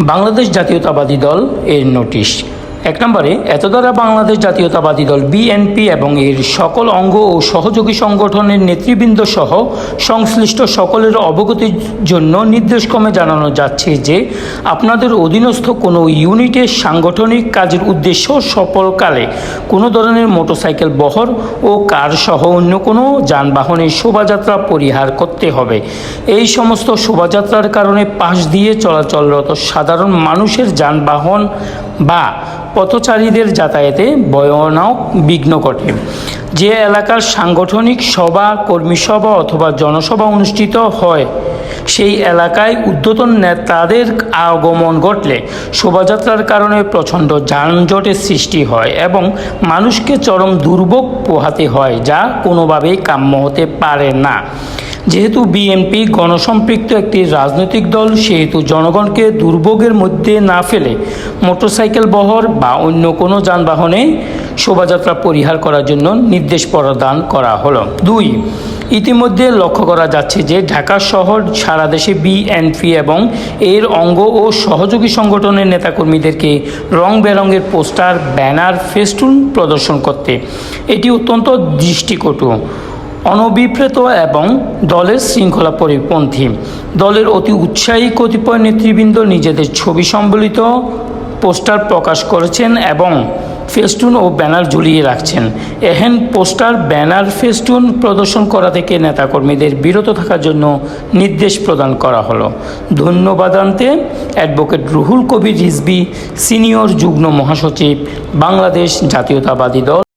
বাংলাদেশ জাতীয়তাবাদী দল এর নোটিশ। এক নম্বরে এত দ্বারা বাংলাদেশ জাতীয়তাবাদী দল বিএনপি এবং এর সকল অঙ্গ ও সহযোগী সংগঠনের নেতৃবৃন্দ সহ সংশ্লিষ্ট সকলের অবগতির জন্য নির্দেশক্রমে জানানো যাচ্ছে যে, আপনাদের অধীনস্থ কোনো ইউনিটের সাংগঠনিক কাজের উদ্দেশ্য সফলকালে কোনো ধরনের মোটরসাইকেল বহর ও কার সহ অন্য কোনো যানবাহনের শোভাযাত্রা পরিহার করতে হবে। এই সমস্ত শোভাযাত্রার কারণে পাশ দিয়ে চলাচলরত সাধারণ মানুষের যানবাহন বা পথচারীদের যাতায়াতে ভয়ানক বিঘ্ন ঘটে। যে এলাকার সাংগঠনিক সভা কর্মী সভা অথবা জনসভা অনুষ্ঠিত হয়, সেই এলাকায় উদ্যতন নেতাদের আগমন ঘটলে শোভাযাত্রার কারণে প্রচণ্ড যানজটের সৃষ্টি হয় এবং মানুষকে চরম দুর্ভোগ পোহাতে হয়, যা কোনোভাবেই কাম্য হতে পারে না। যেহেতু বিএনপি গণসম্পৃক্ত একটি রাজনৈতিক দল, সেহেতু জনগণকে দুর্ভোগের মধ্যে না ফেলে মোটরসাইকেল বহর বা অন্য কোনো যানবাহনে শোভাযাত্রা পরিহার করার জন্য নির্দেশ প্রদান করা হলো। দুই, ইতিমধ্যে লক্ষ্য করা যাচ্ছে যে ঢাকা শহর সারা দেশে বিএনপি এবং এর অঙ্গ ও সহযোগী সংগঠনের নেতাকর্মীদেরকে রং বেরঙের পোস্টার, ব্যানার, ফেস্টুন প্রদর্শন করতে। এটি অত্যন্ত দৃষ্টিকটু। অনভিপ্রেত এবং দলের শৃঙ্খলা পরিপন্থী দলের অতি উৎসাহী কতিপয় নেতৃবৃন্দ নিজেদের ছবি সম্বলিত পোস্টার প্রকাশ করেছেন এবং ফেস্টুন ও ব্যানার ঝুলিয়ে রাখছেন। এহেন পোস্টার, ব্যানার, ফেস্টুন প্রদর্শন করা থেকে নেতাকর্মীদের বিরত থাকার জন্য নির্দেশ প্রদান করা হলো। ধন্যবাদ আনতে অ্যাডভোকেট রুহুল কবির রিজবি সিনিয়র যুগ্ম মহাসচিব, বাংলাদেশ জাতীয়তাবাদী দল।